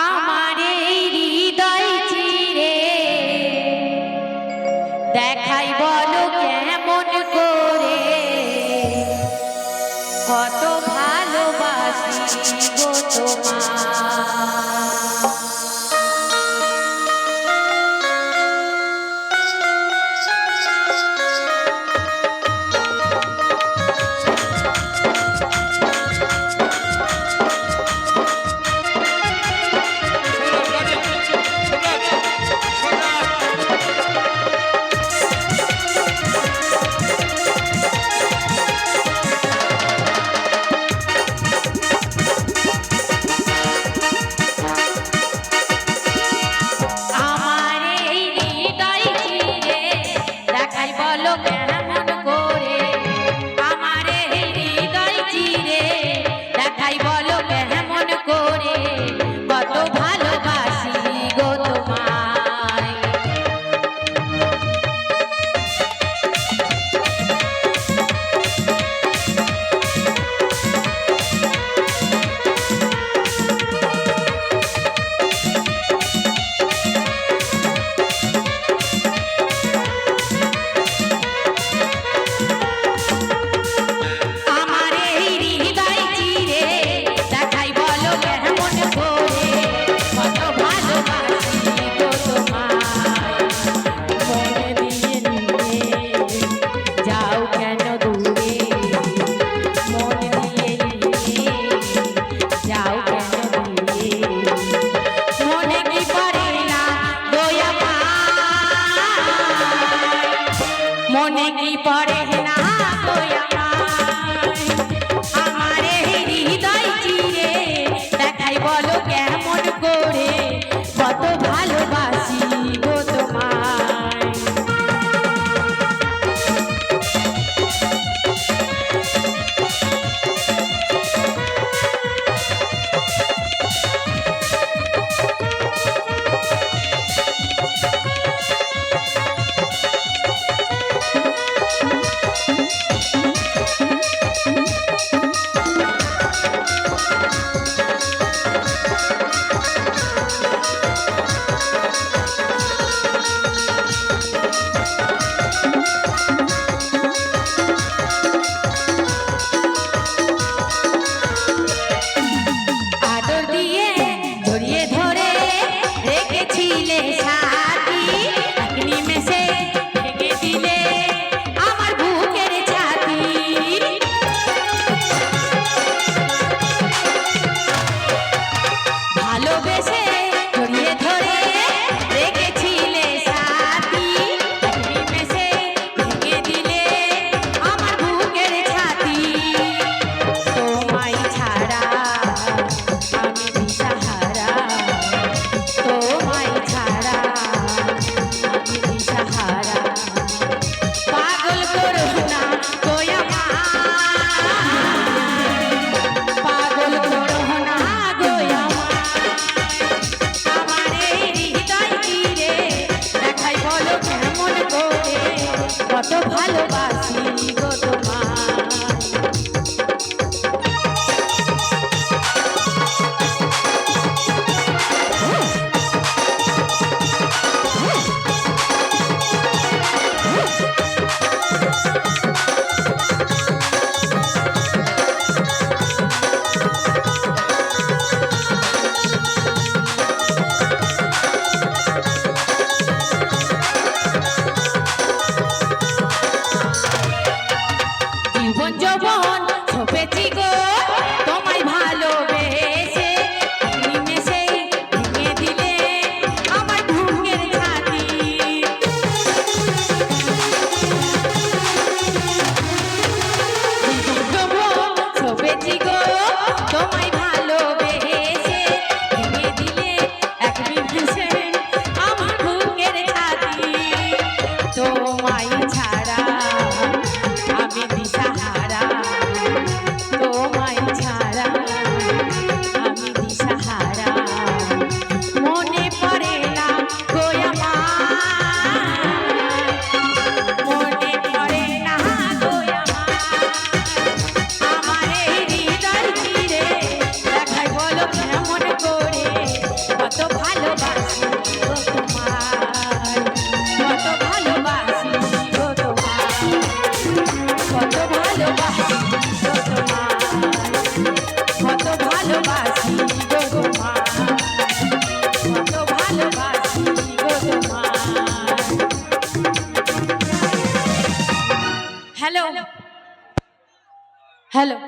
আমার এই হৃদয় চিরে। দেখাই বলো কেমন করে। কত ভালোবাসি গো তোমার loco. मोने की पड़े ना कोया কত ভালোবাসি। ছাড়া Hello.